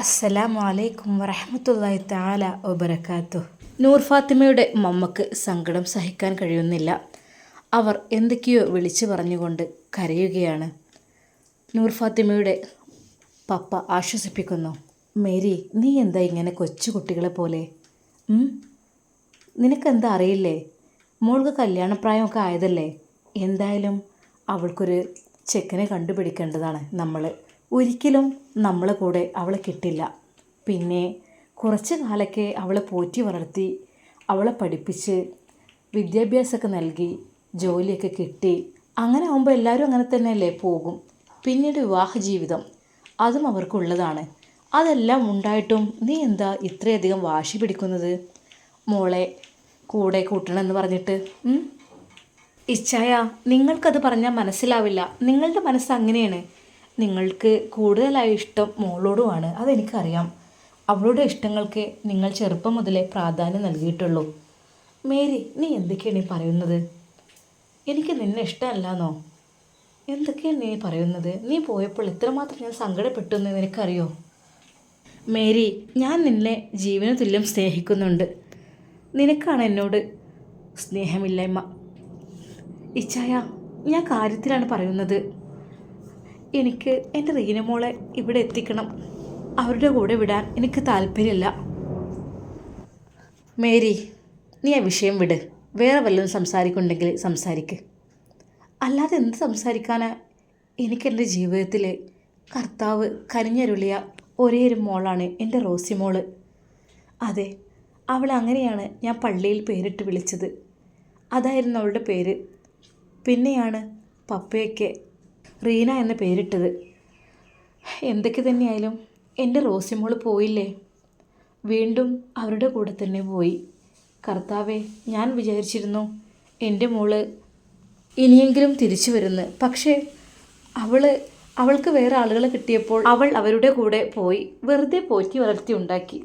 അസ്സലാമു അലൈക്കും വറഹമത്തല്ലാഹി താല വബർക്കാത്തു നൂർ ഫാത്തിമയുടെ മമ്മക്ക് സങ്കടം സഹിക്കാൻ കഴിയുന്നില്ല. അവർ എന്തൊക്കെയോ വിളിച്ചു പറഞ്ഞുകൊണ്ട് കരയുകയാണ്. നൂർ ഫാത്തിമയുടെ പപ്പ ആശ്വസിപ്പിക്കുന്നു. മേരി നീ എന്താ ഇങ്ങനെ കൊച്ചു കുട്ടികളെ പോലെ? നിനക്കെന്താ അറിയില്ലേ? മോൾക്ക് കല്യാണപ്രായമൊക്കെ ആയതല്ലേ? എന്തായാലും അവൾക്കൊരു ചെക്കനെ കണ്ടുപിടിക്കേണ്ടതാണ് നമ്മൾ ഒരിക്കലും നമ്മളെ കൂടെ അവളെ കിട്ടില്ല. പിന്നെ കുറച്ച് കാലൊക്കെ അവളെ പോറ്റി വളർത്തി അവളെ പഠിപ്പിച്ച് വിദ്യാഭ്യാസമൊക്കെ നൽകി ജോലിയൊക്കെ കിട്ടി. അങ്ങനെ ആകുമ്പോൾ എല്ലാവരും അങ്ങനെ തന്നെയല്ലേ പോകും. പിന്നീട് വിവാഹ ജീവിതം അതും അവർക്കുള്ളതാണ്. അതെല്ലാം ഉണ്ടായിട്ടും നീ എന്താ ഇത്രയധികം വാശി പിടിക്കുന്നത്? മോളെ കൂടെ കൂട്ടണമെന്ന് പറഞ്ഞിട്ട്? ഇച്ഛായ നിങ്ങൾക്കത് പറഞ്ഞാൽ മനസ്സിലാവില്ല. നിങ്ങളുടെ മനസ്സ് അങ്ങനെയാണ്. നിങ്ങൾക്ക് കൂടുതലായി ഇഷ്ടം മോളോടുമാണ്. അതെനിക്കറിയാം. അവളുടെ ഇഷ്ടങ്ങൾക്ക് നിങ്ങൾ ചെറുപ്പം മുതലേ പ്രാധാന്യം നൽകിയിട്ടുള്ളൂ. മേരി നീ എന്തൊക്കെയാണ് ഈ പറയുന്നത്? എനിക്ക് നിന്നെ ഇഷ്ടമല്ലാന്നോ? എന്തൊക്കെയാണ് നീ പറയുന്നത്? നീ പോയപ്പോൾ എത്രമാത്രം ഞാൻ സങ്കടപ്പെട്ടു എന്ന് നിനക്കറിയോ? മേരി ഞാൻ നിന്നെ ജീവന തുല്യം സ്നേഹിക്കുന്നുണ്ട്. നിനക്കാണ് എന്നോട് സ്നേഹമില്ലായ്മ. ഇച്ചായ ഞാൻ കാര്യത്തിലാണ് പറയുന്നത്. എനിക്ക് എന്റെ റീനമോളെ ഇവിടെ എത്തിക്കണം. അവരുടെ കൂടെ വിടാൻ എനിക്ക് താല്പര്യമില്ല. മേരി നീ ആ വിഷയം വിട്. വേറെ വല്ലതും സംസാരിക്കുന്നുണ്ടെങ്കിൽ സംസാരിക്ക്. അല്ലാതെ എന്ത് സംസാരിക്കാനാ? എനിക്കെന്റെ ജീവിതത്തിൽ കർത്താവ് കരിഞ്ഞരുളിയ ഒരേ ഒരു മോളാണ് എന്റെ റോസി മോൾ. അതെ അവൾ അങ്ങനെയാണ് ഞാൻ പള്ളിയിൽ പേരിട്ട് വിളിച്ചത്. അതായിരുന്നു അവളുടെ പേര്. പിന്നെയാണ് പപ്പയൊക്കെ റീന എന്ന പേരിട്ടത്. എന്തൊക്കെ തന്നെയായാലും എന്റെ റോസിമോൾ പോയില്ലേ. വീണ്ടും അവരുടെ കൂടെ തന്നെ പോയി. കർത്താവെ ഞാൻ വിചാരിച്ചിരുന്നു എന്റെ മോൾ ഇനിയെങ്കിലും തിരിച്ചു വരുന്നു. പക്ഷേ അവൾ അവൾക്ക് വേറെ ആളുകളെ കിട്ടിയപ്പോൾ അവൾ അവരുടെ കൂടെ പോയി വെറുതെ പോറ്റി വളർത്തി ഉണ്ടാക്കി.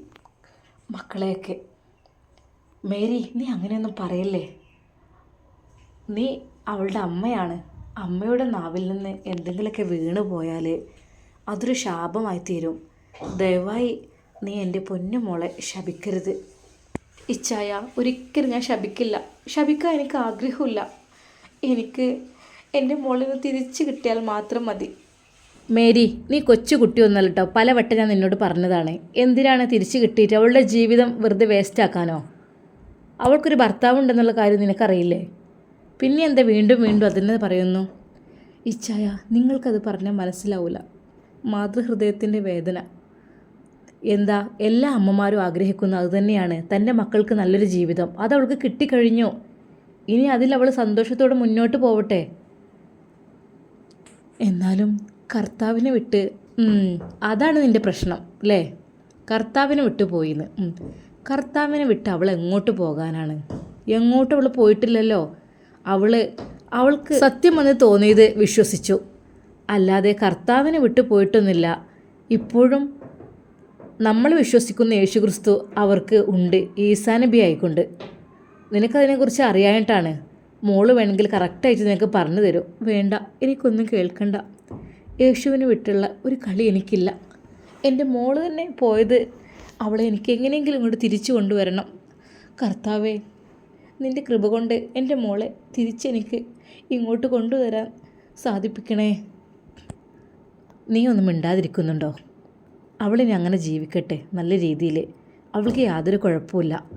മക്കളെയൊക്കെ. മേരി നീ അങ്ങനെയൊന്നും പറയല്ലേ? നീ അവളുടെ അമ്മയാണ്. അമ്മയുടെ നാവിൽ നിന്ന് എന്തെങ്കിലുമൊക്കെ വീണു പോയാൽ അതൊരു ശാപമായി തീരും. ദയവായി നീ എന്റെ പൊന്നു മോളെ ശപിക്കരുത്. ഇച്ചായ ഒരിക്കലും ഞാൻ ശപിക്കില്ല. ശപിക്കാൻ എനിക്ക് ആഗ്രഹമില്ല എനിക്ക് എന്റെ മോളിന് തിരിച്ചു കിട്ടിയാൽ മാത്രം മതി. മേരി നീ കൊച്ചു കുട്ടിയൊന്നല്ല കേട്ടോ പലവട്ടം ഞാൻ നിന്നോട് പറഞ്ഞതാണ്. എന്തിനാണ് തിരിച്ചു കിട്ടിയിട്ട് അവളുടെ ജീവിതം വെറുതെ വേസ്റ്റാക്കാനോ അവൾക്കൊരു ഭർത്താവ് ഉണ്ടെന്നുള്ള കാര്യം നിനക്കറിയില്ലേ? പിന്നെ എന്താ വീണ്ടും വീണ്ടും അതിനെ പറയുന്നു? ഇച്ഛായ നിങ്ങൾക്കത് പറഞ്ഞാൽ മനസ്സിലാവില്ല മാതൃഹൃദയത്തിന്റെ വേദന. എന്താ എല്ലാ അമ്മമാരും ആഗ്രഹിക്കുന്ന അതുതന്നെയാണ് തന്റെ മക്കൾക്ക് നല്ലൊരു ജീവിതം. അത് അവൾക്ക് കിട്ടിക്കഴിഞ്ഞു? ഇനി അതിൽ അവൾ സന്തോഷത്തോടെ മുന്നോട്ട് പോവട്ടെ? എന്നാലും കർത്താവിനെ വിട്ട് അതാണ് നിന്റെ പ്രശ്നം അല്ലേ കർത്താവിനെ വിട്ടു പോയിന്ന്. കർത്താവിനെ വിട്ട് അവൾ എങ്ങോട്ട് പോകാനാണ്? എങ്ങോട്ടും അവൾ പോയിട്ടില്ലല്ലോ. അവൾ അവൾക്ക് സത്യമെന്ന് തോന്നിയത് വിശ്വസിച്ചു. അല്ലാതെ കർത്താവിനെ വിട്ടു പോയിട്ടൊന്നുമില്ല. ഇപ്പോഴും നമ്മൾ വിശ്വസിക്കുന്ന യേശുക്രിസ്തു അവർക്ക് ഉണ്ട്. ഈസാ നബി ആയിക്കൊണ്ട്. നിനക്കതിനെക്കുറിച്ച് അറിയാനായിട്ടാണ് മോൾ വേണമെങ്കിൽ കറക്റ്റായിട്ട് നിനക്ക് പറഞ്ഞു തരും. വേണ്ട എനിക്കൊന്നും കേൾക്കണ്ട. യേശുവിന് വിട്ടുള്ള ഒരു കളി എനിക്കില്ല. എന്റെ മോൾ തന്നെ പോയത് അവളെ എനിക്ക് എങ്ങനെയെങ്കിലും ഇങ്ങോട്ട് തിരിച്ചു കൊണ്ടുവരണം. കർത്താവേ നിന്റെ കൃപ കൊണ്ട് എന്റെ മോളെ തിരിച്ചെനിക്ക് ഇങ്ങോട്ട് കൊണ്ടുവരാൻ സാധിപ്പിക്കണേ. നീ ഒന്നും മിണ്ടാതിരിക്കുന്നുണ്ടോ? അവളിനി അങ്ങനെ ജീവിക്കട്ടെ നല്ല രീതിയിൽ. അവൾക്ക് യാതൊരു കുഴപ്പമില്ല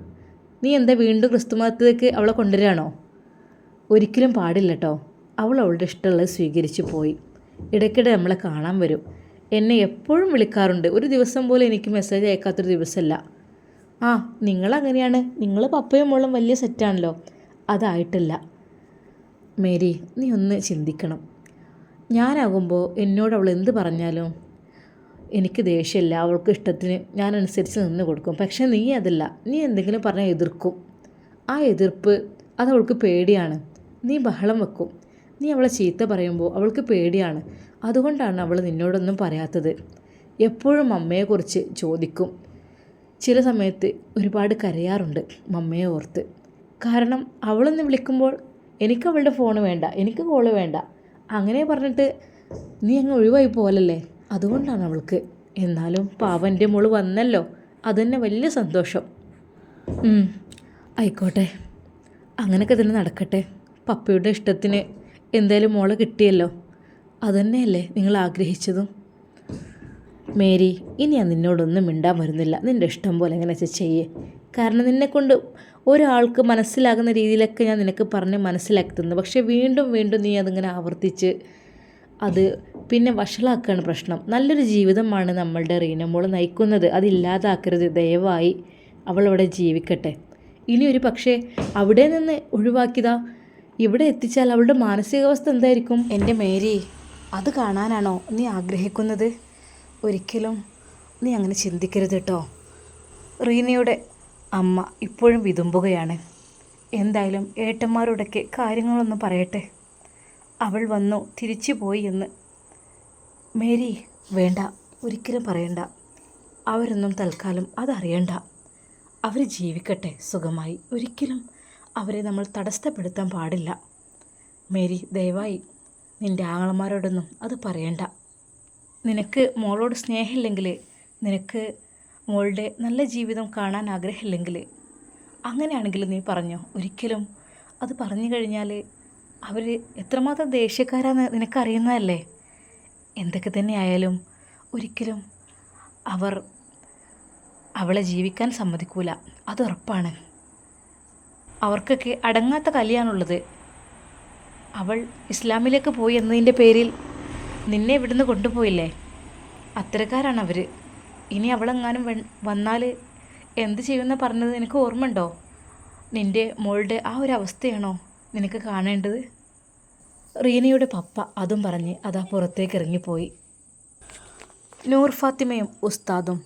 നീ എന്താ വീണ്ടും ക്രിസ്തുമതത്തിലേക്ക് അവളെ കൊണ്ടുവരാണോ? ഒരിക്കലും പാടില്ല കേട്ടോ അവൾ അവളുടെ ഇഷ്ടമുള്ളത് സ്വീകരിച്ചു പോയി. ഇടയ്ക്കിടെ നമ്മളെ കാണാൻ വരും. എന്നെ എപ്പോഴും വിളിക്കാറുണ്ട്. ഒരു ദിവസം പോലും എനിക്ക് മെസ്സേജ് അയക്കാത്തൊരു ദിവസമല്ല. ആ നിങ്ങളങ്ങനെയാണ്. നിങ്ങൾ പപ്പയും മോളും വലിയ സെറ്റാണല്ലോ അതായിട്ടില്ല. മേരി നീ ഒന്ന് ചിന്തിക്കണം. ഞാനാകുമ്പോൾ എന്നോട് അവൾ എന്ത് പറഞ്ഞാലും? എനിക്ക് ദേഷ്യമില്ല. അവൾക്ക് ഇഷ്ടത്തിന് ഞാനനുസരിച്ച് നിന്ന് കൊടുക്കും. പക്ഷേ നീ അതല്ല. നീ എന്തെങ്കിലും പറഞ്ഞാൽ എതിർക്കും. ആ എതിർപ്പ് അത് അവൾക്ക് പേടിയാണ്. നീ ബഹളം വെക്കും. നീ അവളെ ചീത്ത പറയുമ്പോൾ അവൾക്ക് പേടിയാണ്. അതുകൊണ്ടാണ് അവൾ നിന്നോടൊന്നും പറയാത്തത്. എപ്പോഴും അമ്മയെക്കുറിച്ച് ചോദിക്കും. ചില സമയത്ത് ഒരുപാട് കരയാറുണ്ട് മമ്മയെ ഓർത്ത്. കാരണം അവളൊന്ന് വിളിക്കുമ്പോൾ എനിക്ക് അവളുടെ ഫോൺ വേണ്ട എനിക്ക് കോൾ വേണ്ട. അങ്ങനെ പറഞ്ഞിട്ട് നീ അങ്ങ് ഒഴിവായി പോലല്ലേ അതുകൊണ്ടാണ് അവൾക്ക്. എന്നാലും പാവന്റെ മോൾ വന്നല്ലോ. അതുതന്നെ വലിയ സന്തോഷം. ആയിക്കോട്ടെ. അങ്ങനെയൊക്കെ തന്നെ നടക്കട്ടെ. പപ്പയുടെ ഇഷ്ടത്തിന് എന്തായാലും മോളെ കിട്ടിയല്ലോ. അതുതന്നെയല്ലേ നിങ്ങൾ ആഗ്രഹിച്ചതും? മേരി ഇനി ഞാൻ നിന്നോടൊന്നും മിണ്ടാൻ വരുന്നില്ല. നിന്റെ ഇഷ്ടം പോലെ എങ്ങനെ വെച്ചാൽ ചെയ്യേ. കാരണം നിന്നെക്കൊണ്ട് ഒരാൾക്ക് മനസ്സിലാകുന്ന രീതിയിലൊക്കെ ഞാൻ നിനക്ക് പറഞ്ഞ് മനസ്സിലാക്കി തന്നു പക്ഷേ വീണ്ടും വീണ്ടും നീ അതിങ്ങനെ ആവർത്തിച്ച് അത് പിന്നെ വഷളാക്കുകയാണ് പ്രശ്നം. നല്ലൊരു ജീവിതമാണ് നമ്മളുടെ റീനമോൾ നയിക്കുന്നത്. അതില്ലാതാക്കരുത് ദയവായി അവൾ അവിടെ ജീവിക്കട്ടെ. ഇനി ഒരു പക്ഷേ അവിടെ നിന്ന് ഒഴിവാക്കിയതാ. ഇവിടെ എത്തിച്ചാൽ അവളുടെ മാനസികാവസ്ഥ എന്തായിരിക്കും? എന്റെ മേരി അത് കാണാനാണോ നീ ആഗ്രഹിക്കുന്നത്? ഒരിക്കലും നീ അങ്ങനെ ചിന്തിക്കരുത് കേട്ടോ റീനയുടെ അമ്മ ഇപ്പോഴും വിതുമ്പുകയാണ്. എന്തായാലും ഏട്ടന്മാരോടൊക്കെ കാര്യങ്ങളൊന്ന് പറയട്ടെ. അവൾ വന്നു തിരിച്ചു പോയി എന്ന്. മേരി വേണ്ട. ഒരിക്കലും പറയണ്ട. അവരൊന്നും തൽക്കാലം അതറിയണ്ട. അവർ ജീവിക്കട്ടെ സുഖമായി. ഒരിക്കലും അവരെ നമ്മൾ തടസ്സപ്പെടുത്താൻ പാടില്ല. മേരി ദയവായി നിന്റെ ആങ്ങളമാരോടൊന്നും അത് പറയണ്ട. നിനക്ക് മോളോട് സ്നേഹമില്ലെങ്കിൽ നിനക്ക് മോളുടെ നല്ല ജീവിതം കാണാൻ ആഗ്രഹമില്ലെങ്കിൽ അങ്ങനെയാണെങ്കിൽ നീ പറഞ്ഞോ? ഒരിക്കലും. അത് പറഞ്ഞു കഴിഞ്ഞാൽ അവർ എത്രമാത്രം ദേഷ്യക്കാരാന്ന് നിനക്കറിയുന്നതല്ലേ? എന്തൊക്കെ തന്നെയായാലും ഒരിക്കലും അവർ അവളെ ജീവിക്കാൻ സമ്മതിക്കൂല. അത് ഉറപ്പാണ്. അവർക്കൊക്കെ അടങ്ങാത്ത കലിയാണുള്ളത് അവൾ ഇസ്ലാമിലേക്ക് പോയി എന്നതിന്റെ പേരിൽ നിന്നെ ഇവിടുന്ന് കൊണ്ടുപോയില്ലേ? അത്തരക്കാരാണ് അവർ ഇനി അവളെങ്ങാനും വന്നാൽ എന്ത് ചെയ്യുമെന്ന് പറഞ്ഞത് നിനക്ക് ഓർമ്മയുണ്ടോ? നിന്റെ മോളുടെ ആ ഒരു അവസ്ഥയാണോ നിനക്ക് കാണേണ്ടത്? റീനയുടെ പപ്പ അതും പറഞ്ഞ് അതാ പുറത്തേക്ക് ഇറങ്ങിപ്പോയി. നൂർ ഫാത്തിമയും ഉസ്താദും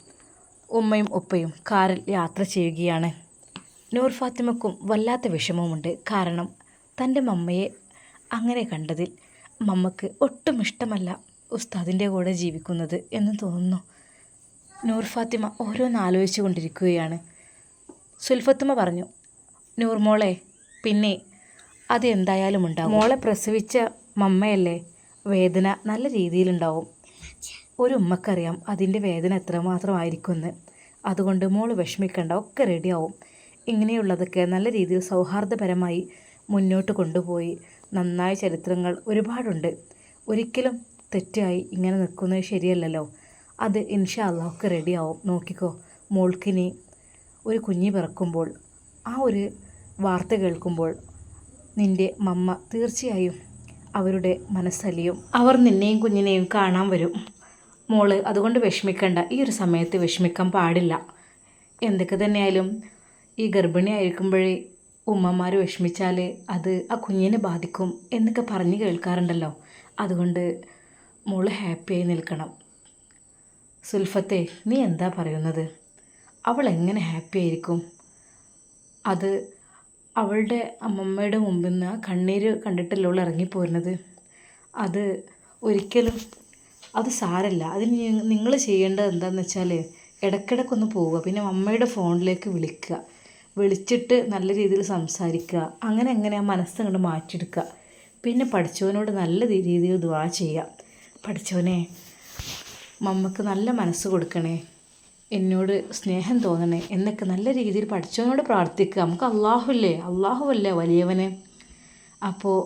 ഉമ്മയും ഉപ്പയും കാറിൽ യാത്ര ചെയ്യുകയാണ്. നൂർ ഫാത്തിമക്കും വല്ലാത്ത വിഷമവുമുണ്ട്. കാരണം തന്റെ മമ്മയെ അങ്ങനെ കണ്ടതിൽ മമ്മക്ക് ഒട്ടും ഇഷ്ടമല്ല ഉസ്താദിന്റെ കൂടെ ജീവിക്കുന്നത് എന്ന് തോന്നുന്നു. നൂർ ഫാത്തിമ ഓരോന്ന് ആലോചിച്ചു കൊണ്ടിരിക്കുകയാണ്. സുൽഫത്തുമ പറഞ്ഞു നൂർ മോളെ പിന്നെ അത് എന്തായാലും ഉണ്ടാവും മോളെ പ്രസവിച്ച മമ്മയല്ലേ വേദന നല്ല രീതിയിലുണ്ടാവും. ഒരു ഉമ്മക്കറിയാം അതിന്റെ വേദന എത്രമാത്രമായിരിക്കുമെന്ന്. അതുകൊണ്ട് മോൾ വിഷമിക്കേണ്ട ഒക്കെ റെഡിയാവും ഇങ്ങനെയുള്ളതൊക്കെ നല്ല രീതിയിൽ സൗഹാർദ്ദപരമായി മുന്നോട്ട് കൊണ്ടുപോയി നന്നായ ചരിത്രങ്ങൾ ഒരുപാടുണ്ട്. ഒരിക്കലും തെറ്റായി ഇങ്ങനെ നിൽക്കുന്നത് ശരിയല്ലല്ലോ. അത് ഇൻഷാ അള്ളാഹ് ഒക്കെ റെഡിയാവും. നോക്കിക്കോ മോൾക്കിനി ഒരു കുഞ്ഞ് പിറക്കുമ്പോൾ ആ ഒരു വാർത്ത കേൾക്കുമ്പോൾ നിന്റെ മമ്മ തീർച്ചയായും അവരുടെ മനസ്സലിയും അവർ നിന്നെയും കുഞ്ഞിനെയും കാണാൻ വരും. മോൾ അതുകൊണ്ട് വിഷമിക്കേണ്ട. ഈ ഒരു സമയത്ത് വിഷമിക്കാൻ പാടില്ല. എന്തൊക്കെ തന്നെയായാലും ഈ ഗർഭിണി ആയിരിക്കുമ്പോഴേ ഉമ്മമാർ വിഷമിച്ചാൽ അത് ആ കുഞ്ഞിനെ ബാധിക്കും എന്നൊക്കെ പറഞ്ഞ് കേൾക്കാറുണ്ടല്ലോ. അതുകൊണ്ട് മോൾ ഹാപ്പിയായി നിൽക്കണം. സുൽഫത്തെ നീ എന്താ പറയുന്നത്? അവൾ എങ്ങനെ ഹാപ്പി ആയിരിക്കും? അത് അവളുടെ അമ്മമ്മയുടെ മുമ്പിൽ നിന്ന് ആ കണ്ണീര് കണ്ടിട്ടല്ലേ അവൾ ഇറങ്ങിപ്പോരുന്നത്? അത് ഒരിക്കലും അത് സാരല്ല. അതിന് നിങ്ങൾ ചെയ്യേണ്ടത് എന്താണെന്ന് വെച്ചാൽ ഇടയ്ക്കിടയ്ക്കൊന്ന് പോവുക. പിന്നെ അമ്മയുടെ ഫോണിലേക്ക് വിളിക്കുക. വിളിച്ചിട്ട് നല്ല രീതിയിൽ സംസാരിക്കുക. അങ്ങനെ അങ്ങനെ ആ മനസ്സങ്ങോട്ട് മാറ്റിയെടുക്കുക. പിന്നെ പഠിച്ചവനോട് നല്ല രീതിയിൽ ദുവാ ചെയ്യുക. പഠിച്ചവനെ മമ്മക്ക് നല്ല മനസ്സ് കൊടുക്കണേ. എന്നോട് സ്നേഹം തോന്നണേ. എന്നൊക്കെ നല്ല രീതിയിൽ പഠിച്ചവനോട് പ്രാർത്ഥിക്കുക. നമുക്ക് അള്ളാഹുല്ലേ അള്ളാഹുവല്ലേ വലിയവന്? അപ്പോൾ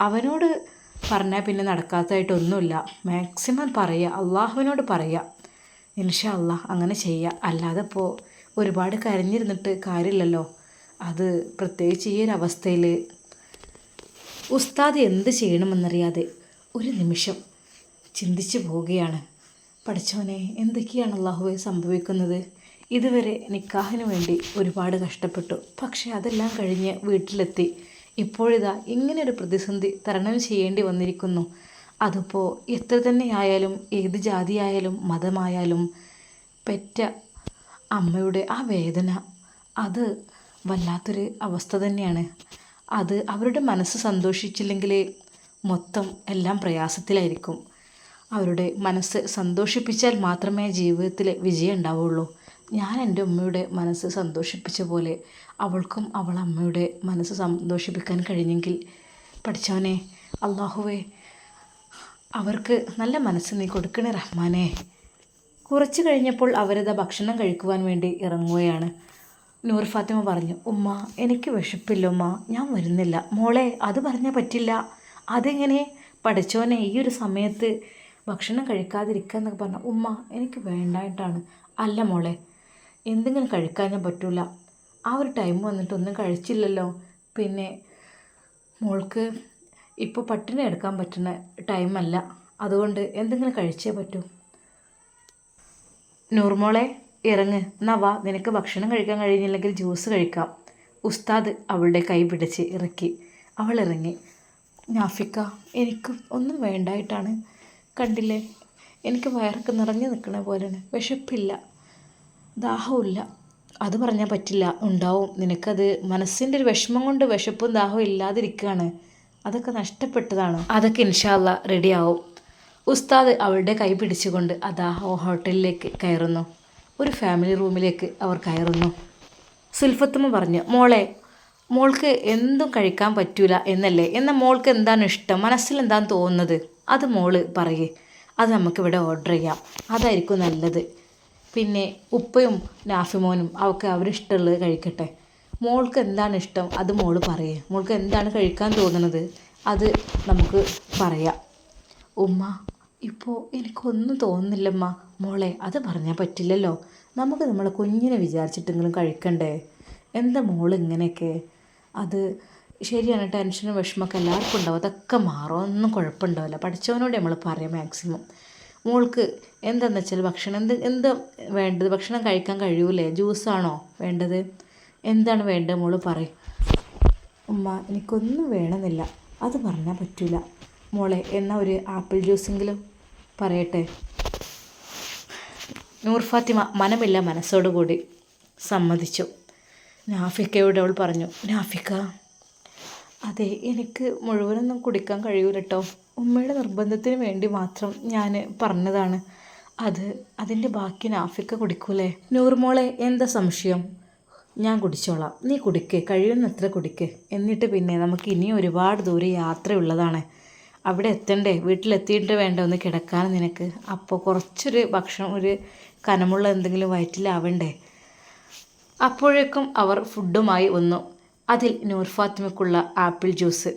അവനോട് പറഞ്ഞാൽ പിന്നെ നടക്കാത്തതായിട്ടൊന്നുമില്ല മാക്സിമം പറയുക. അള്ളാഹുവിനോട് പറയുക. ഇൻഷാ അള്ളാഹ് അങ്ങനെ ചെയ്യുക. അല്ലാതെ ഇപ്പോൾ ഒരുപാട് കരഞ്ഞിരുന്നിട്ട് കാര്യമില്ലല്ലോ. അത് പ്രത്യേകിച്ച് ഈ ഒരു അവസ്ഥയിൽ ഉസ്താദ് എന്ത് ചെയ്യണമെന്നറിയാതെ ഒരു നിമിഷം ചിന്തിച്ചു പോവുകയാണ്. പഠിച്ചവനെ എന്തൊക്കെയാണ് അള്ളാഹുവെ സംഭവിക്കുന്നത്? ഇതുവരെ നിക്കാഹിന് വേണ്ടി ഒരുപാട് കഷ്ടപ്പെട്ടു. പക്ഷേ അതെല്ലാം കഴിഞ്ഞ് വീട്ടിലെത്തി. ഇപ്പോഴിതാ ഒരു പ്രതിസന്ധി തരണം ചെയ്യേണ്ടി വന്നിരിക്കുന്നു. അതിപ്പോൾ എത്ര തന്നെയായാലും ഏത് ജാതിയായാലും മതമായാലും പെറ്റ അമ്മയുടെ ആ വേദന അത് വല്ലാത്തൊരു അവസ്ഥ തന്നെയാണ്. അത് അവരുടെ മനസ്സ് സന്തോഷിച്ചില്ലെങ്കിൽ മൊത്തം എല്ലാം പ്രയാസത്തിലായിരിക്കും. അവരുടെ മനസ്സ് സന്തോഷിപ്പിച്ചാൽ മാത്രമേ ജീവിതത്തിൽ വിജയം ഉണ്ടാവുള്ളൂ. ഞാൻ എന്റെ ഉമ്മയുടെ മനസ്സ് സന്തോഷിപ്പിച്ച പോലെ അവൾക്കും അവൾ അമ്മയുടെ മനസ്സ് സന്തോഷിപ്പിക്കാൻ കഴിഞ്ഞെങ്കിൽ പഠിച്ചവനെ അള്ളാഹുവേ അവർക്ക് നല്ല മനസ്സ് നീ കൊടുക്കണേ റഹ്മാനെ. കുറച്ച് കഴിഞ്ഞപ്പോൾ അവരത് ഭക്ഷണം കഴിക്കുവാൻ വേണ്ടി ഇറങ്ങുകയാണ്. നൂർ ഫാത്തിമ പറഞ്ഞു ഉമ്മ എനിക്ക് വിശപ്പില്ല ഉമ്മ ഞാൻ വരുന്നില്ല. മോളെ അത് പറഞ്ഞാൽ പറ്റില്ല. അതെങ്ങനെ? പഠിച്ചോനെ ഈ ഒരു സമയത്ത് ഭക്ഷണം കഴിക്കാതിരിക്കുക എന്നൊക്കെ പറഞ്ഞു. ഉമ്മ എനിക്ക് വേണ്ടായിട്ടാണ്. അല്ല മോളെ എന്തെങ്കിലും കഴിക്കാൻ ഞാൻ പറ്റില്ല ആ ഒരു ടൈം വന്നിട്ട് ഒന്നും കഴിച്ചില്ലല്ലോ. പിന്നെ മോൾക്ക് ഇപ്പോൾ പട്ടിണി എടുക്കാൻ പറ്റുന്ന ടൈമല്ല അതുകൊണ്ട് എന്തെങ്കിലും കഴിച്ചേ പറ്റൂ. നൂർമോളെ ഇറങ്ങ്. എന്നാ വാ നിനക്ക് ഭക്ഷണം കഴിക്കാൻ കഴിഞ്ഞില്ലെങ്കിൽ ജ്യൂസ് കഴിക്കാം. ഉസ്താദ് അവളുടെ കൈ പിടിച്ച് ഇറക്കി. അവൾ ഇറങ്ങി. നാഫിക്ക എനിക്ക് ഒന്നും വേണ്ടായിട്ടാണ്. കണ്ടില്ലേ എനിക്ക് വയറൊക്കെ നിറഞ്ഞു നിൽക്കണ പോലെയാണ്. വിശപ്പില്ല. ദാഹമില്ല അത് പറഞ്ഞാൽ പറ്റില്ല. ഉണ്ടാവും. നിനക്കത് മനസ്സിന്റെ ഒരു വിഷമം കൊണ്ട് വിശപ്പും ദാഹവും ഇല്ലാതിരിക്കുകയാണ്. അതൊക്കെ നഷ്ടപ്പെട്ടതാണ്. അതൊക്കെ ഇൻഷാല്ല റെഡിയാവും. ഉസ്താദ് അവളുടെ കൈ പിടിച്ചുകൊണ്ട് അതാ ഹോട്ടലിലേക്ക് കയറുന്നു. ഒരു ഫാമിലി റൂമിലേക്ക് അവർ കയറുന്നു. സുൽഫത്തുമ്മ പറഞ്ഞു മോളെ മോൾക്ക് എന്തും കഴിക്കാൻ പറ്റൂല എന്നല്ലേ? എന്നാൽ മോൾക്ക് എന്താണ് ഇഷ്ടം? മനസ്സിൽ എന്താണ് തോന്നുന്നത്? അത് മോൾ പറയേ. അത് നമുക്കിവിടെ ഓർഡർ ചെയ്യാം. അതായിരിക്കും നല്ലത്. പിന്നെ ഉപ്പയും നാഫിമോനും അവൾക്ക് അവരിഷ്ടമുള്ളത് കഴിക്കട്ടെ. മോൾക്ക് എന്താണ് ഇഷ്ടം? അത് മോൾ പറയേ. മോൾക്ക് എന്താണ് കഴിക്കാൻ തോന്നുന്നത്? അത് നമുക്ക് പറയാം. ഉമ്മ ഇപ്പോൾ എനിക്കൊന്നും തോന്നുന്നില്ലമ്മ. മോളെ അത് പറഞ്ഞാൽ പറ്റില്ലല്ലോ. നമുക്ക് നമ്മളെ കുഞ്ഞിനെ വിചാരിച്ചിട്ടെങ്കിലും കഴിക്കണ്ടേ? എന്താ മോൾ ഇങ്ങനെയൊക്കെ? അത് ശരിയാണ് ടെൻഷനും വിഷമമൊക്കെ എല്ലാവർക്കും ഉണ്ടാവും. അതൊക്കെ മാറും. ഒന്നും കുഴപ്പമുണ്ടാവില്ല. പഠിച്ചവനോട് നമ്മൾ പറയാം മാക്സിമം. മോൾക്ക് എന്താണെന്ന് വെച്ചാൽ ഭക്ഷണം എന്ത് എന്താ വേണ്ടത്? ഭക്ഷണം കഴിക്കാൻ കഴിയൂലേ? ജ്യൂസാണോ വേണ്ടത്? എന്താണ് വേണ്ടത് മോൾ പറയും. ഉമ്മ എനിക്കൊന്നും വേണമെന്നില്ല. അത് പറഞ്ഞാൽ പറ്റില്ല മോളെ എന്നാൽ ഒരു ആപ്പിൾ ജ്യൂസെങ്കിലും? പറയട്ടെ. നൂർ ഫാത്തിമ മനമില്ല മനസ്സോടുകൂടി സമ്മതിച്ചു. നാഫിക്കയോട് അവൾ പറഞ്ഞു നാഫിക്ക അതെ എനിക്ക് മുഴുവനൊന്നും കുടിക്കാൻ കഴിയൂല കേട്ടോ ഉമ്മയുടെ നിർബന്ധത്തിന് വേണ്ടി മാത്രം ഞാൻ പറഞ്ഞതാണ്. അത് അതിന്റെ ബാക്കി നാഫിക്ക കുടിക്കൂലേ? നൂർമോളെ എന്താ സംശയം? ഞാൻ കുടിച്ചോളാം. നീ കുടിക്കേ കഴിയുന്നത്ര കുടിക്കേ. എന്നിട്ട് പിന്നെ നമുക്ക് ഇനിയും ഒരുപാട് ദൂരെ യാത്രയുള്ളതാണ്. അവിടെ എത്തണ്ടേ? വീട്ടിലെത്തിയിട്ട് വേണ്ട? ഒന്ന് കിടക്കാൻ നിനക്ക്. അപ്പോൾ കുറച്ചൊരു ഭക്ഷണം ഒരു കനമുള്ള എന്തെങ്കിലും വയറ്റിലാവണ്ടേ അപ്പോഴേക്കും അവർ ഫുഡുമായി വന്നു. അതിൽ നൂർ ഫാത്തിമക്കുള്ള ആപ്പിൾ ജ്യൂസ്.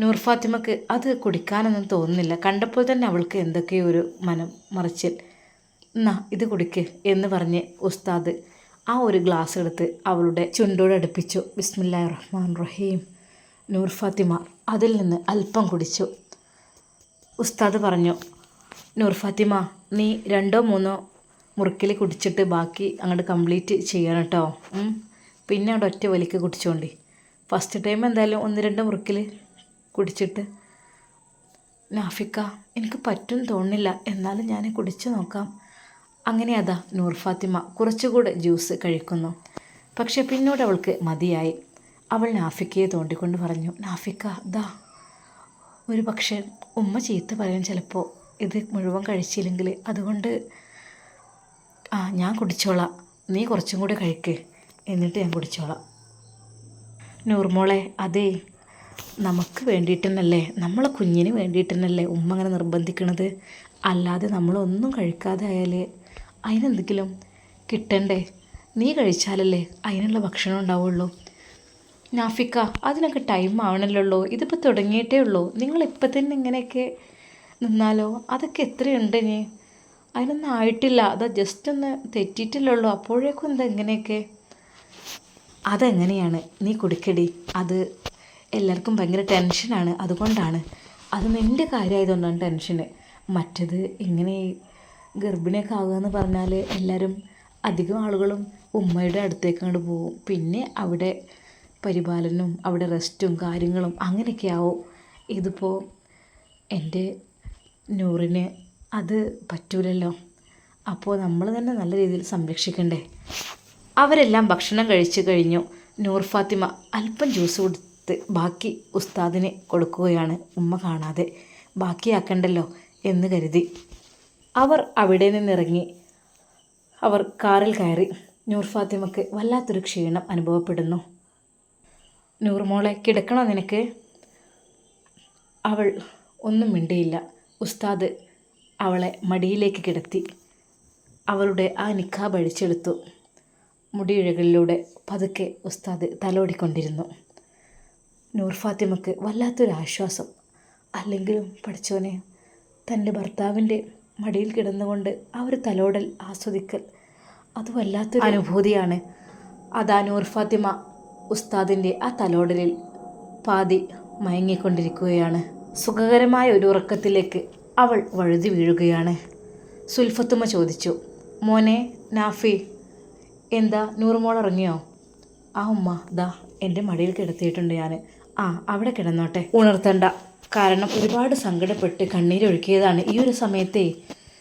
നൂർ ഫാത്തിമക്ക് അത് കുടിക്കാനൊന്നും തോന്നുന്നില്ല. കണ്ടപ്പോൾ തന്നെ അവൾക്ക് എന്തൊക്കെയോ ഒരു മനം മറിച്ചിൽ. എന്നാ ഇത് കുടിക്ക് എന്ന് പറഞ്ഞ് ഉസ്താദ് ആ ഒരു ഗ്ലാസ് എടുത്ത് അവളുടെ ചുണ്ടോട് അടുപ്പിച്ചു. ബിസ്മില്ലാ റഹ്മാൻ റഹീം. നൂർ ഫാത്തിമ അതിൽ നിന്ന് അല്പം കുടിച്ചു. ഉസ്താദ് പറഞ്ഞു നൂർ ഫാത്തിമ നീ രണ്ടോ മൂന്നോ മുറുക്കിൽ കുടിച്ചിട്ട് ബാക്കി അങ്ങോട്ട് കംപ്ലീറ്റ് ചെയ്യണം കേട്ടോ പിന്നെ അവിടെ ഒറ്റ വലിക്ക് കുടിച്ചോണ്ടി. ഫസ്റ്റ് ടൈം എന്തായാലും ഒന്ന് രണ്ട് മുറുക്കിൽ കുടിച്ചിട്ട്. നാഫിക്ക എനിക്ക് പറ്റും തോന്നില്ല എന്നാലും ഞാൻ കുടിച്ചു നോക്കാം. അങ്ങനെ അതാ നൂർ ഫാത്തിമ. കുറച്ചുകൂടെ ജ്യൂസ് കഴിക്കുന്നു. പക്ഷെ പിന്നീട് അവൾക്ക് മതിയായി. അവൾ നാഫിക്കയെ തോണ്ടിക്കൊണ്ട് പറഞ്ഞു നാഫിക്ക ദാ ഒരു പക്ഷേ ഉമ്മ ചീത്ത പറയും ചിലപ്പോൾ ഇത് മുഴുവൻ കഴിച്ചില്ലെങ്കിൽ അതുകൊണ്ട് ആ ഞാൻ കുടിച്ചോളാം. നീ കുറച്ചും കൂടി കഴിക്ക്. എന്നിട്ട് ഞാൻ കുടിച്ചോളാം. നൂർമോളെ അതേ നമുക്ക് വേണ്ടിയിട്ട് തന്നെയല്ലേ നമ്മളെ കുഞ്ഞിന് വേണ്ടിയിട്ട് തന്നെയല്ലേ ഉമ്മ അങ്ങനെ നിർബന്ധിക്കണത്? അല്ലാതെ നമ്മളൊന്നും കഴിക്കാതെ ആയാൽ അതിനെന്തെങ്കിലും കിട്ടണ്ടേ? നീ കഴിച്ചാലല്ലേ അതിനുള്ള ഭക്ഷണം ഉണ്ടാവുള്ളൂ. നാഫിക്ക അതിനൊക്കെ ടൈം ആവണല്ലോ ഇതിപ്പോൾ തുടങ്ങിയിട്ടേ ഉള്ളൂ. നിങ്ങൾ ഇപ്പം തന്നെ ഇങ്ങനെയൊക്കെ നിന്നാലോ? അതൊക്കെ എത്രയുണ്ട് ഇനി? അതിനൊന്നും ആയിട്ടില്ല. അതാ ജസ്റ്റ് ഒന്ന് തെറ്റിയിട്ടില്ലുള്ളൂ അപ്പോഴേക്കും എന്താ ഇങ്ങനെയൊക്കെ? അതെങ്ങനെയാണ്? നീ കുടിക്കടി. അത് എല്ലാവർക്കും ഭയങ്കര ടെൻഷനാണ് അതുകൊണ്ടാണ്. അത് നിന്റെ കാര്യമായതുകൊണ്ടാണ് ടെൻഷന് മറ്റത് ഇങ്ങനെ ഗർഭിണിയൊക്കെ ആവുക എന്ന് പറഞ്ഞാൽ എല്ലാവരും അധികം ആളുകളും ഉമ്മയുടെ അടുത്തേക്ക് അങ്ങോട്ട് പോവും പിന്നെ അവിടെ പരിപാലനവും അവിടെ റെസ്റ്റും കാര്യങ്ങളും അങ്ങനെയൊക്കെ ഇതിപ്പോൾ എന്റെ നൂറിന് അത് പറ്റൂലല്ലോ. അപ്പോൾ നമ്മൾ തന്നെ നല്ല രീതിയിൽ സംരക്ഷിക്കണ്ടേ? അവരെല്ലാം ഭക്ഷണം കഴിച്ചു കഴിഞ്ഞു. നൂർ ഫാത്തിമ അല്പം ജ്യൂസ് കൊടുത്ത് ബാക്കി ഉസ്താദിന് കൊടുക്കുകയാണ് ഉമ്മ കാണാതെ. ബാക്കിയാക്കണ്ടല്ലോ എന്ന് കരുതി. അവർ അവിടെ നിന്നിറങ്ങി. അവർ കാറിൽ കയറി. നൂർ ഫാത്തിമക്ക് വല്ലാത്തൊരു ക്ഷീണം അനുഭവപ്പെടുന്നു. നൂർ മോളെ കിടക്കണോ നിനക്ക്? അവൾ ഒന്നും മിണ്ടിയില്ല. ഉസ്താദ് അവളെ മടിയിലേക്ക് കിടത്തി. അവളുടെ ആ നിക്കാബ് അഴിച്ചെടുത്തു മുടിയിഴകളിലൂടെ പതുക്കെ ഉസ്താദ് തലോടിക്കൊണ്ടിരുന്നു. നൂർ ഫാത്തിമക്ക് വല്ലാത്തൊരു ആശ്വാസം. അല്ലെങ്കിലും പഠിച്ചോനെ തന്റെ ഭർത്താവിന്റെ മടിയിൽ കിടന്നുകൊണ്ട് ആ ഒരു തലോടൽ ആസ്വദിക്കൽ അത് വല്ലാത്തൊരു അനുഭൂതിയാണ്. അതാ നൂർ ഫാത്തിമ ഉസ്താദിന്റെ ആ തലോടലിൽ പാതി മയങ്ങിക്കൊണ്ടിരിക്കുകയാണ്. സുഖകരമായ ഒരു ഉറക്കത്തിലേക്ക് അവൾ വഴുതി വീഴുകയാണ്. സുൽഫത്തുമ്മ ചോദിച്ചു മോനെ നാഫി എന്താ നൂറുമോൾ ഇറങ്ങിയോ ആ ഉമ്മ ദാ എന്റെ മടിയിൽ കിടത്തിയിട്ടുണ്ട് ഞാൻ ആ അവിടെ കിടന്നോട്ടെ. ഉണർത്തണ്ട. കാരണം ഒരുപാട് സങ്കടപ്പെട്ട് കണ്ണീരൊഴുക്കിയതാണ്. ഈ ഒരു സമയത്തെ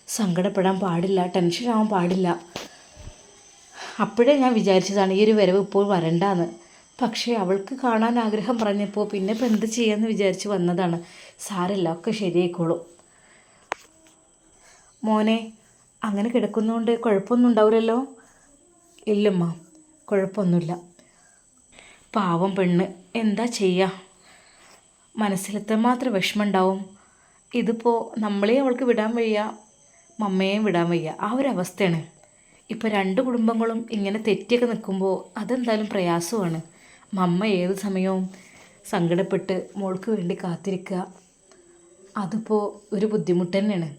സങ്കടപ്പെടാൻ പാടില്ല ടെൻഷനാവാൻ പാടില്ല. അപ്പോഴേ ഞാൻ വിചാരിച്ചതാണ് ഈ ഒരു വരവ് ഇപ്പോൾ വരണ്ടാന്ന്. പക്ഷേ അവൾക്ക് കാണാൻ ആഗ്രഹം പറഞ്ഞപ്പോൾ പിന്നെ ഇപ്പം എന്ത് ചെയ്യാമെന്ന് വിചാരിച്ച് വന്നതാണ്. സാരല്ല ഒക്കെ ശരിയായിക്കോളും. മോനെ അങ്ങനെ കിടക്കുന്നതുകൊണ്ട് കുഴപ്പമൊന്നും ഉണ്ടാവില്ലല്ലോ? ഇല്ലമ്മ കുഴപ്പമൊന്നുമില്ല. പാവം പെണ്ണ് എന്താ ചെയ്യുക മനസ്സിലെത്രമാത്രം വിഷമം ഉണ്ടാവും ഇതിപ്പോൾ നമ്മളെ അവൾക്ക് വിടാൻ വയ്യ മമ്മയെയും വിടാൻ വയ്യ. ആ ഒരു അവസ്ഥയാണ്. ഇപ്പോൾ രണ്ട് കുടുംബങ്ങളും ഇങ്ങനെ തെറ്റിയൊക്കെ നിൽക്കുമ്പോൾ അതെന്തായാലും പ്രയാസമാണ്. മമ്മ ഏത് സമയവും സങ്കടപ്പെട്ട് മോൾക്ക് വേണ്ടി കാത്തിരിക്കുക. അതിപ്പോൾ ഒരു ബുദ്ധിമുട്ട് തന്നെയാണ്.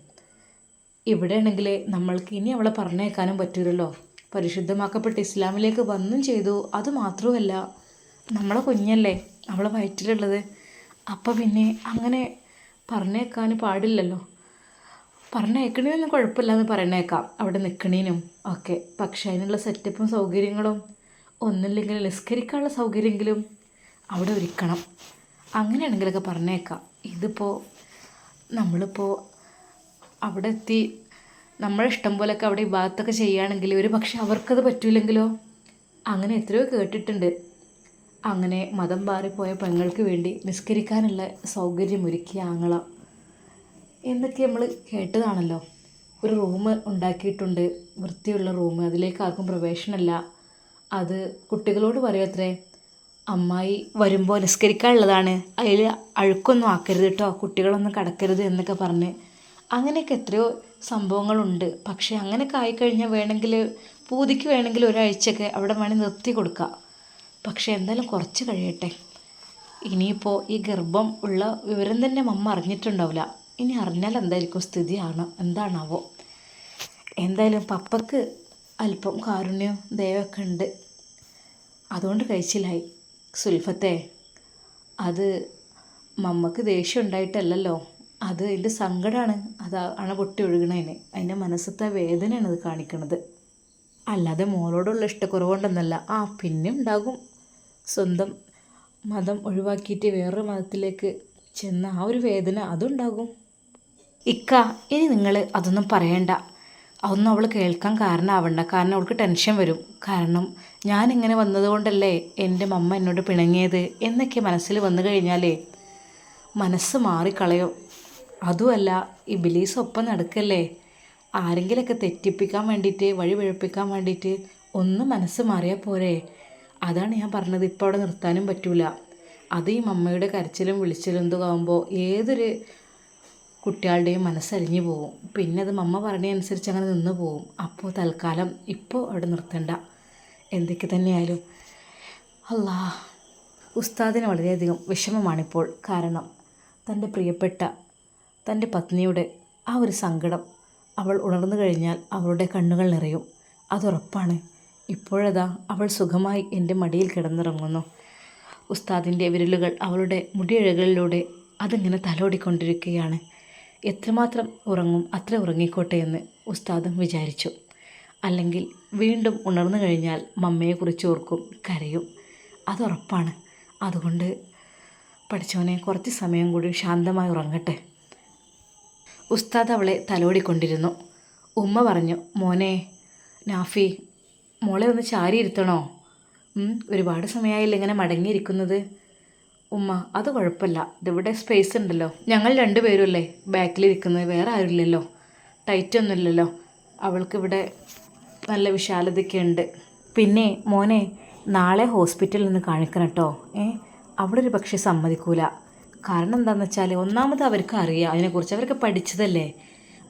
ഇവിടെയാണെങ്കിൽ നമ്മൾക്ക് ഇനി അവളെ പറഞ്ഞേക്കാനും പറ്റൂലല്ലോ. പരിശുദ്ധമാക്കപ്പെട്ട് ഇസ്ലാമിലേക്ക് വന്നും ചെയ്തു. അത് മാത്രവുമല്ല നമ്മളെ കുഞ്ഞല്ലേ അവളെ വയറ്റിലുള്ളത്. അപ്പം പിന്നെ അങ്ങനെ പറഞ്ഞേക്കാൻ പാടില്ലല്ലോ. പറഞ്ഞേക്കണേന്നും കുഴപ്പമില്ല എന്ന് പറയണേക്കാം അവിടെ നിൽക്കണേനും ഒക്കെ. പക്ഷേ അതിനുള്ള സെറ്റപ്പും സൗകര്യങ്ങളും ഒന്നുമില്ലെങ്കിൽ നിസ്കരിക്കാനുള്ള സൗകര്യമെങ്കിലും അവിടെ ഒരുക്കണം. അങ്ങനെയാണെങ്കിലൊക്കെ പറഞ്ഞേക്കാം. ഇതിപ്പോൾ നമ്മളിപ്പോൾ അവിടെ എത്തി നമ്മളെ ഇഷ്ടം പോലെയൊക്കെ അവിടെ ഈ ഭാഗത്തൊക്കെ ചെയ്യുകയാണെങ്കിൽ ഒരു പക്ഷെ അവർക്കത് പറ്റൂലെങ്കിലോ? അങ്ങനെ എത്രയോ കേട്ടിട്ടുണ്ട്. അങ്ങനെ മതം മാറിപ്പോയ പെങ്ങൾക്ക് വേണ്ടി നിസ്കരിക്കാനുള്ള സൗകര്യം ഒരുക്കിയ ആങ്ങള. എന്നൊക്കെ നമ്മൾ കേട്ടതാണല്ലോ. ഒരു റൂം ഉണ്ടാക്കിയിട്ടുണ്ട്. വൃത്തിയുള്ള റൂം. അതിലേക്ക് ആർക്കും പ്രവേശനമില്ല. അത് കുട്ടികളോട് പറയത്രേ അമ്മായി വരുമ്പോൾ നിസ്കരിക്കാനുള്ളതാണ്. അതിൽ അഴുക്കൊന്നും ആക്കരുത് കേട്ടോ കുട്ടികളൊന്നും കടക്കരുത് എന്നൊക്കെ പറഞ്ഞ്. അങ്ങനെയൊക്കെ എത്രയോ സംഭവങ്ങളുണ്ട്. പക്ഷേ അങ്ങനെയൊക്കെ ആയിക്കഴിഞ്ഞാൽ വേണമെങ്കിൽ പൂതിക്ക് വേണമെങ്കിൽ ഒരാഴ്ചയൊക്കെ അവിടെ വേണമെങ്കിൽ നിർത്തി കൊടുക്കാം. പക്ഷേ എന്തായാലും കുറച്ച് കഴിയട്ടെ. ഇനിയിപ്പോൾ ഈ ഗർഭം ഉള്ള വിവരം തന്നെ അമ്മ അറിഞ്ഞിട്ടുണ്ടാവില്ല. ഇനി അറിഞ്ഞാൽ എന്തായിരിക്കും സ്ഥിതിയാണ് എന്താണാവോ? എന്തായാലും പപ്പക്ക് അല്പം കാരുണ്യവും ദയവൊക്കെ ഉണ്ട്. അതുകൊണ്ട് കഴിച്ചില്ലായി. സുൽഫത്തെ അത് മമ്മക്ക് ദേഷ്യം ഉണ്ടായിട്ടല്ലല്ലോ. അത് എന്റെ സങ്കടമാണ് അത് അണ പൊട്ടി ഒഴുകണതിന് അതിന്റെ മനസ്സത്തെ വേദനയാണ് അത് കാണിക്കണത്. അല്ലാതെ മോളോടുള്ള ഇഷ്ടക്കുറവുകൊണ്ടൊന്നല്ല. ആ പിന്നെ ഉണ്ടാകും. സ്വന്തം മതം ഒഴിവാക്കിയിട്ട് വേറൊരു മതത്തിലേക്ക് ചെന്ന ആ ഒരു വേദന അതുണ്ടാകും ഇക്ക ഇനി നിങ്ങൾ അതൊന്നും പറയണ്ട. അതൊന്നും അവൾ കേൾക്കാൻ കാരണമാവണ്ട കാരണം അവൾക്ക് ടെൻഷൻ വരും. കാരണം ഞാനിങ്ങനെ വന്നതുകൊണ്ടല്ലേ എന്റെ മമ്മ എന്നോട് പിണങ്ങിയത് എന്നൊക്കെ മനസ്സിൽ വന്നു കഴിഞ്ഞാലേ മനസ്സ് മാറിക്കളയോ. അതുമല്ല ഈ ബിലീസ് ഒപ്പം നടക്കല്ലേ? ആരെങ്കിലൊക്കെ തെറ്റിപ്പിക്കാൻ വേണ്ടിയിട്ട് വഴി പിഴപ്പിക്കാൻ വേണ്ടിയിട്ട് ഒന്ന് മനസ്സ് മാറിയാൽ പോരെ. അതാണ് ഞാൻ പറഞ്ഞത്. ഇപ്പോൾ അവിടെ നിർത്താനും പറ്റൂല. അത് ഈ മമ്മയുടെ കരച്ചിലും വിളിച്ചിലും എന്തുമാകുമ്പോൾ ഏതൊരു കുട്ടികളുടെയും മനസ്സരിഞ്ഞു പോകും പിന്നെ അത് മമ്മ പറഞ്ഞതനുസരിച്ച് അങ്ങനെ നിന്ന് പോകും അപ്പോൾ തൽക്കാലം ഇപ്പോൾ അവിടെ നിർത്തണ്ട. എന്തൊക്കെ തന്നെയായാലും. അല്ലാ ഉസ്താദിന് വളരെയധികം വിഷമമാണിപ്പോൾ കാരണം തന്റെ പ്രിയപ്പെട്ട തന്റെ പത്നിയുടെ ആ ഒരു സങ്കടം അവൾ ഉണർന്നു കഴിഞ്ഞാൽ അവളുടെ കണ്ണുകൾ നിറയും. അതുറപ്പാണ് ഇപ്പോഴതാ അവൾ സുഖമായി എന്റെ മടിയിൽ കിടന്നിറങ്ങുന്നു. ഉസ്താദിന്റെ വിരലുകൾ അവളുടെ മുടിയിഴകളിലൂടെ അതിങ്ങനെ തലോടിക്കൊണ്ടിരിക്കുകയാണ്. എത്രമാത്രം ഉറങ്ങും അത്ര ഉറങ്ങിക്കോട്ടെ എന്ന് ഉസ്താദും വിചാരിച്ചു. അല്ലെങ്കിൽ വീണ്ടും ഉണർന്നു കഴിഞ്ഞാൽ മമ്മയെക്കുറിച്ച് ഓർക്കും കരയും. അതുറപ്പാണ് അതുകൊണ്ട് പഠിച്ചവനെ കുറച്ച് സമയം കൂടി ശാന്തമായി ഉറങ്ങട്ടെ. ഉസ്താദ് അവളെ തലോടിക്കൊണ്ടിരുന്നു. ഉമ്മ പറഞ്ഞു മോനെ നാഫി മോളെ ഒന്ന് ചാരി ഇരുത്തണോ ഒരുപാട് സമയമായില്ല ഇങ്ങനെ മടങ്ങിയിരിക്കുന്നത്. ഉമ്മ അത് കുഴപ്പമില്ല. ഇതിവിടെ സ്പേസ് ഉണ്ടല്ലോ. ഞങ്ങൾ രണ്ടുപേരും അല്ലേ ബാക്കിലിരിക്കുന്നത് വേറെ ആരുമില്ലല്ലോ. ടൈറ്റ് ഒന്നുമില്ലല്ലോ അവൾക്ക് ഇവിടെ നല്ല വിശാലതയൊക്കെ ഉണ്ട്. പിന്നെ മോനെ നാളെ ഹോസ്പിറ്റലിൽ നിന്ന് കാണിക്കണം കേട്ടോ ഏ? അവിടെ ഒരു പക്ഷേ സമ്മതിക്കൂല. കാരണം എന്താണെന്ന് വെച്ചാൽ ഒന്നാമത് അവർക്ക് അറിയാം. അതിനെക്കുറിച്ച് അവരൊക്കെ പഠിച്ചതല്ലേ.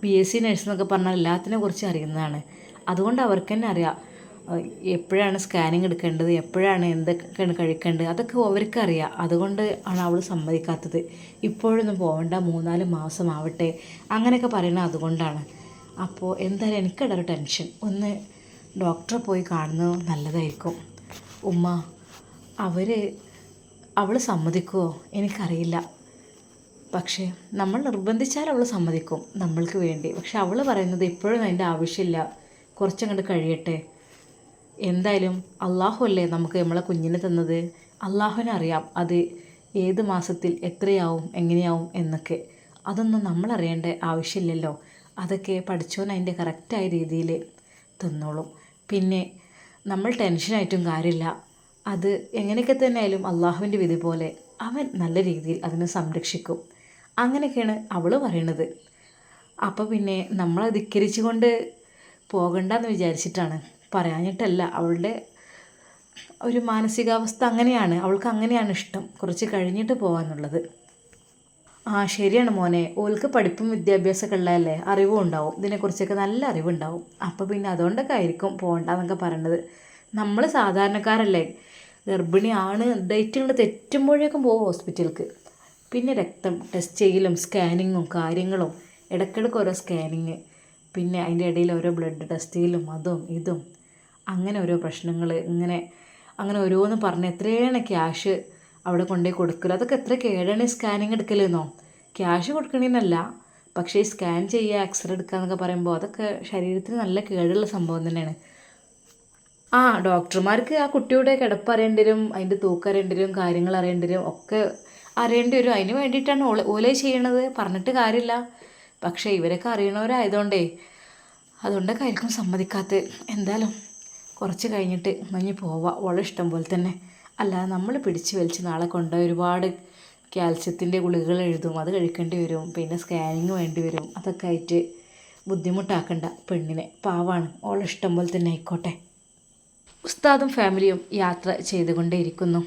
ബി എസ് സി നഴ്സ് എന്നൊക്കെ പറഞ്ഞാൽ എല്ലാത്തിനെ കുറിച്ച് അറിയുന്നതാണ്. അതുകൊണ്ട് അവർക്ക് തന്നെ അറിയാം. എപ്പോഴാണ് സ്കാനിങ് എടുക്കേണ്ടത്? എപ്പോഴാണ് എന്തൊക്കെയാണ് കഴിക്കേണ്ടത്? അതൊക്കെ അവർക്കറിയാം. അതുകൊണ്ട് ആണ് അവൾ സമ്മതിക്കാത്തത്. ഇപ്പോഴൊന്നും പോകണ്ട മൂന്നാൽ മാസം മാസമാവട്ടെ. അങ്ങനെയൊക്കെ പറയുന്നത് അതുകൊണ്ടാണ്. അപ്പോൾ എന്തായാലും എനിക്കിടൊരു ടെൻഷൻ ഒന്ന് ഡോക്ടറെ പോയി കാണുന്നത് നല്ലതായിരിക്കും. ഉമ്മ അവർ അവൾ സമ്മതിക്കുമോ എനിക്കറിയില്ല. പക്ഷേ നമ്മൾ നിർബന്ധിച്ചാൽ അവൾ സമ്മതിക്കും നമ്മൾക്ക് വേണ്ടി. പക്ഷെ അവൾ പറയുന്നത് ഇപ്പോഴും അതിന്റെ ആവശ്യമില്ല. കുറച്ചങ്ങോട്ട് കഴിയട്ടെ. എന്തായാലും അള്ളാഹു അല്ലേ നമുക്ക് നമ്മളെ കുഞ്ഞിനെ തന്നത്? അള്ളാഹുവിനെ അറിയാം അത് ഏത് മാസത്തിൽ എത്രയാവും എങ്ങനെയാവും എന്നൊക്കെ. അതൊന്നും നമ്മളറിയേണ്ട ആവശ്യമില്ലല്ലോ. അതൊക്കെ പഠിച്ചോൻ അതിന്റെ കറക്റ്റായ രീതിയിൽ തന്നോളും. പിന്നെ നമ്മൾ ടെൻഷനായിട്ടും കാര്യമില്ല. അത് എങ്ങനെയൊക്കെ തന്നെ ആയാലും അള്ളാഹുവിന്റെ വിധി പോലെ അവൻ നല്ല രീതിയിൽ അതിനെ സംരക്ഷിക്കും. അങ്ങനെയൊക്കെയാണ് അവൾ പറയണത്. അപ്പോൾ പിന്നെ നമ്മളെ ധിക്കരിച്ചുകൊണ്ട് പോകണ്ടെന്ന് വിചാരിച്ചിട്ടാണ്. പറയാഞ്ഞിട്ടല്ല. അവളുടെ ഒരു മാനസികാവസ്ഥ അങ്ങനെയാണ്. അവൾക്ക് അങ്ങനെയാണ് ഇഷ്ടം. കുറച്ച് കഴിഞ്ഞിട്ട് പോകാനുള്ളത് ആ ശരിയാണ് മോനെ. ഓൾക്ക് പഠിപ്പും വിദ്യാഭ്യാസമൊക്കെ ഉള്ളതല്ലേ അറിവും ഉണ്ടാവും. ഇതിനെക്കുറിച്ചൊക്കെ നല്ല അറിവുണ്ടാവും. അപ്പോൾ പിന്നെ അതുകൊണ്ടൊക്കെ ആയിരിക്കും പോകണ്ടെന്നൊക്കെ പറയണത്. നമ്മൾ സാധാരണക്കാരല്ലേ? ഗർഭിണിയാണ്. ഡേറ്റ് കൊണ്ട് തെറ്റുമ്പോഴേക്കും പോകും ഹോസ്പിറ്റലിലേക്ക് പിന്നെ രക്തം ടെസ്റ്റ് ചെയ്യലും സ്കാനിങ്ങും കാര്യങ്ങളും. ഇടയ്ക്കിടയ്ക്ക് ഓരോ സ്കാനിങ്. പിന്നെ അതിന്റെ ഇടയിൽ ഓരോ ബ്ലഡ് ടെസ്റ്റ് ചെയ്യലും അതും ഇതും. അങ്ങനെ ഓരോ പ്രശ്നങ്ങൾ ഇങ്ങനെ അങ്ങനെ ഓരോന്ന് പറഞ്ഞ് എത്രയാണ് ക്യാഷ് അവിടെ കൊണ്ടുപോയി കൊടുക്കൽ അതൊക്കെ എത്ര കേടാണ് സ്കാനിങ് എടുക്കലെന്നോ? ക്യാഷ് കൊടുക്കണമെന്നല്ല പക്ഷേ സ്കാൻ ചെയ്യുക എക്സ്റേ എടുക്കുക എന്നൊക്കെ പറയുമ്പോൾ അതൊക്കെ ശരീരത്തിന് നല്ല കേടുള്ള സംഭവം തന്നെയാണ്. ആ ഡോക്ടർമാർക്ക് ആ കുട്ടിയുടെ കിടപ്പ് അറിയേണ്ടി വരും അതിന്റെ തൂക്കം അറിയേണ്ടി വരും കാര്യങ്ങൾ അറിയേണ്ടി വരും ഒക്കെ അറിയേണ്ടി വരും. അതിന് വേണ്ടിയിട്ടാണ് ഓല ഓലെ ചെയ്യണത്. പറഞ്ഞിട്ട് കാര്യമില്ല. പക്ഷേ ഇവരൊക്കെ അറിയണവരായതുകൊണ്ടേ അതുകൊണ്ടൊക്കെ ആയിരിക്കും സമ്മതിക്കാത്തത്. എന്തായാലും കുറച്ച് കഴിഞ്ഞിട്ട് മഞ്ഞ് പോവാം വളരെ ഇഷ്ടം പോലെ തന്നെ. അല്ലാതെ നമ്മൾ പിടിച്ച് വലിച്ച് നാളെ കൊണ്ട് ഒരുപാട് കാൽസ്യത്തിന്റെ ഗുളികകൾ എഴുതും. അത് കഴിക്കേണ്ടി വരും. പിന്നെ സ്കാനിങ് വേണ്ടി വരും. അതൊക്കെ ആയിട്ട് ബുദ്ധിമുട്ടാക്കണ്ട പെണ്ണിനെ. പാവാണ്. ഓളെ ഇഷ്ടം പോലെ തന്നെ ആയിക്കോട്ടെ. ഉസ്താദും ഫാമിലിയും യാത്ര ചെയ്തുകൊണ്ടേയിരിക്കുന്നു.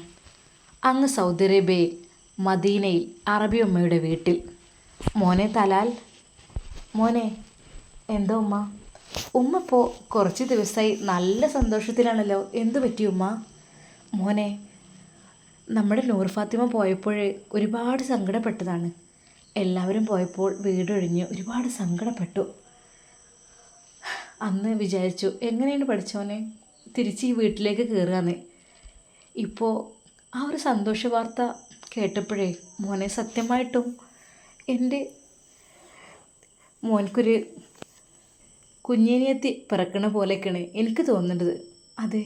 അങ്ങ് സൗദി അറേബ്യയിൽ മദീനയിൽ അറബി ഉമ്മയുടെ വീട്ടിൽ. മോനെ തലാൽ. മോനെ എന്തോ ഉമ്മ? ഉമ്മ ഇപ്പോൾ കുറച്ച് ദിവസമായി നല്ല സന്തോഷത്തിലാണല്ലോ. എന്തു പറ്റി ഉമ്മ? മോനെ നമ്മുടെ നൂർ ഫാത്തിമ പോയപ്പോൾ ഒരുപാട് സങ്കടപ്പെട്ടതാണ്. എല്ലാവരും പോയപ്പോൾ വീടൊഴിഞ്ഞ് ഒരുപാട് സങ്കടപ്പെട്ടു. അന്ന് വിചാരിച്ചു എങ്ങനെയാണ് പഠിച്ചോനെ തിരിച്ച് ഈ വീട്ടിലേക്ക് കയറുകയെന്ന് ഇപ്പോൾ ആ ഒരു സന്തോഷ വാർത്ത കേട്ടപ്പോഴേ മോനെ സത്യമായിട്ടും എന്റെ മോൻക്കൊരു കുഞ്ഞിനിയെത്തി പിറക്കണ പോലെയൊക്കെയാണ് എനിക്ക് തോന്നുന്നത്. അതെ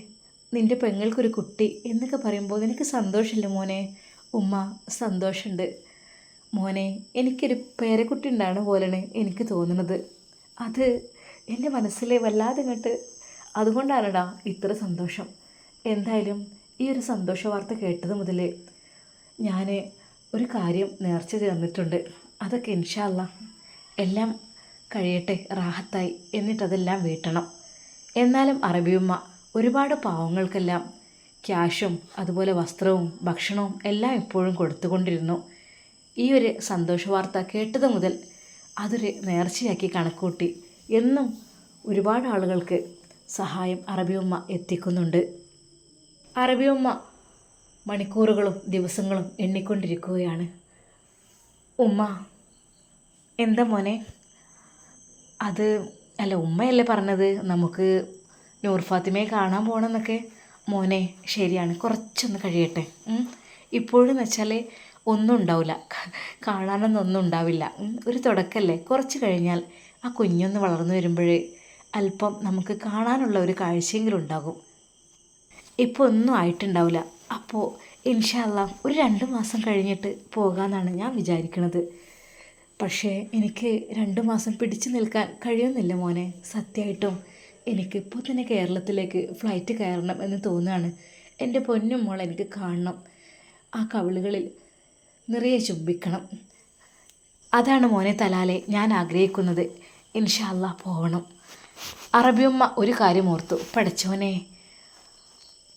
നിന്റെ പെങ്ങൾക്കൊരു കുട്ടി എന്നൊക്കെ പറയുമ്പോൾ നിനക്ക് സന്തോഷമില്ല മോനെ? ഉമ്മ സന്തോഷമുണ്ട്. മോനെ എനിക്കൊരു പേരക്കുട്ടി ഉണ്ടാണ് പോലെയാണ് എനിക്ക് തോന്നുന്നത്. അത് എന്റെ മനസ്സിലെ വല്ലാതെ ഇങ്ങോട്ട് അതുകൊണ്ടാണടാ ഇത്ര സന്തോഷം. എന്തായാലും ഈ ഒരു സന്തോഷ വാർത്ത കേട്ടത് മുതൽ ഞാൻ ഒരു കാര്യം നേർച്ച ചേർന്നിട്ടുണ്ട് അതൊക്കെ ഇൻഷാല്ല എല്ലാം കഴിയട്ടെ റാഹത്തായി. എന്നിട്ടതെല്ലാം വീട്ടണം. എന്നാലും അറബിയമ്മ ഒരുപാട് പാവങ്ങൾക്കെല്ലാം ക്യാഷും അതുപോലെ വസ്ത്രവും ഭക്ഷണവും എല്ലാം എപ്പോഴും കൊടുത്തുകൊണ്ടിരുന്നു. ഈ ഒരു സന്തോഷ വാർത്ത കേട്ടത് മുതൽ അതൊരു നേർച്ചയാക്കി കണക്കൂട്ടി. എന്നും ഒരുപാട് ആളുകൾക്ക് സഹായം അറബിയമ്മ എത്തിക്കുന്നുണ്ട്. അറബിയമ്മ മണിക്കൂറുകളും ദിവസങ്ങളും എണ്ണിക്കൊണ്ടിരിക്കുകയാണ്. ഉമ്മ എന്താ മോനെ? അത് അല്ല ഉമ്മയല്ലേ പറഞ്ഞത് നമുക്ക് നൂർ ഫാത്തിമയെ കാണാൻ പോകണമെന്നൊക്കെ മോനെ ശരിയാണ് കുറച്ചൊന്ന് കഴിയട്ടെ. ഇപ്പോഴെന്ന് വെച്ചാൽ ഒന്നും ഉണ്ടാവില്ല കാണാനൊന്നും ഒന്നും ഉണ്ടാവില്ല. ഒരു തുടക്കമല്ലേ കുറച്ച് കഴിഞ്ഞാൽ ആ കുഞ്ഞൊന്ന് വളർന്നു വരുമ്പോഴേ അല്പം നമുക്ക് കാണാനുള്ള ഒരു കാഴ്ചയെങ്കിലും ഉണ്ടാകും. ഇപ്പോൾ ഒന്നും ആയിട്ടുണ്ടാവില്ല. അപ്പോൾ ഇൻഷാല്ല ഒരു രണ്ട് മാസം കഴിഞ്ഞിട്ട് പോകാമെന്നാണ് ഞാൻ വിചാരിക്കുന്നത് പക്ഷേ എനിക്ക് രണ്ട് മാസം പിടിച്ചു നിൽക്കാൻ കഴിയുന്നില്ല മോനെ. സത്യമായിട്ടും എനിക്കിപ്പോൾ തന്നെ കേരളത്തിലേക്ക് ഫ്ലൈറ്റ് കയറണം എന്ന് തോന്നുകയാണ്. എന്റെ പൊന്നും മോൾ എനിക്ക് കാണണം. ആ കവിളുകളിൽ നിറയെ ചുംബിക്കണം. അതാണ് മോനെ തലാലെ. ഞാൻ ആഗ്രഹിക്കുന്നത്. ഇൻഷാല്ല പോകണം അറബിയമ്മ ഒരു കാര്യം ഓർത്തു. പഠിച്ചോനെ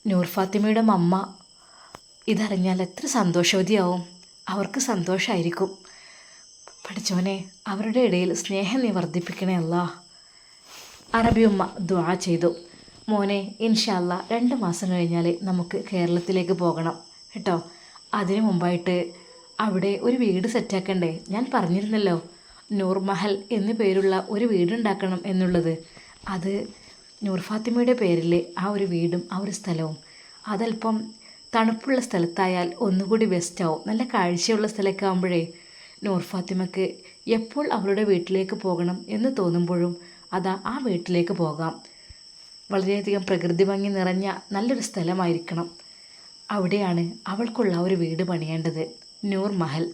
നൂർ ഫാത്തിമയുടെ മമ്മ. ഇതറിഞ്ഞാൽ എത്ര സന്തോഷവതിയാവും. അവർക്ക് സന്തോഷമായിരിക്കും പഠിച്ചോനെ അവരുടെ ഇടയിൽ സ്നേഹം നീ വർദ്ധിപ്പിക്കണേ അല്ല. അറബി ഉമ്മ ദ്വാ ചെയ്തു. മോനെ ഇൻഷാല്ല രണ്ട് മാസം കഴിഞ്ഞാൽ നമുക്ക് കേരളത്തിലേക്ക് പോകണം. കേട്ടോ? അതിനു മുമ്പായിട്ട് അവിടെ ഒരു വീട് സെറ്റാക്കണ്ടേ ഞാൻ പറഞ്ഞിരുന്നല്ലോ നൂർ മഹൽ എന്നു പേരുള്ള ഒരു വീടുണ്ടാക്കണം എന്നുള്ളത്. അത് നൂർ ഫാത്തിമയുടെ പേരിൽ ആ ഒരു വീടും ആ ഒരു സ്ഥലവും. അതല്പം തണുപ്പുള്ള സ്ഥലത്തായാൽ ഒന്നുകൂടി ബെസ്റ്റാവും നല്ല കാഴ്ചയുള്ള സ്ഥലമൊക്കെ ആകുമ്പോഴേ നൂർ ഫാത്തിമക്ക് എപ്പോൾ അവളുടെ വീട്ടിലേക്ക് പോകണം എന്ന് തോന്നുമ്പോഴും അതാ ആ വീട്ടിലേക്ക് പോകാം. വളരെയധികം പ്രകൃതി ഭംഗി നിറഞ്ഞ നല്ലൊരു സ്ഥലമായിരിക്കണം. അവിടെയാണ് അവൾക്കുള്ള ഒരു വീട് പണിയേണ്ടത്. നൂർ മഹൽ.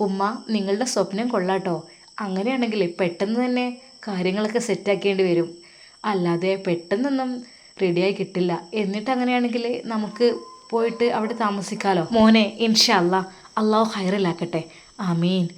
ഉമ്മ നിങ്ങളുടെ സ്വപ്നം കൊള്ളാട്ടോ. അങ്ങനെയാണെങ്കിൽ പെട്ടെന്ന് തന്നെ കാര്യങ്ങളൊക്കെ സെറ്റാക്കേണ്ടി വരും. അല്ലാതെ പെട്ടെന്നൊന്നും റെഡിയായി കിട്ടില്ല. എന്നിട്ട് അങ്ങനെയാണെങ്കിൽ നമുക്ക് പോയിട്ട് അവിടെ താമസിക്കാലോ? മോനെ ഇൻഷാ അല്ലാ അള്ളാഹു ഹൈറിലാക്കട്ടെ आमीन।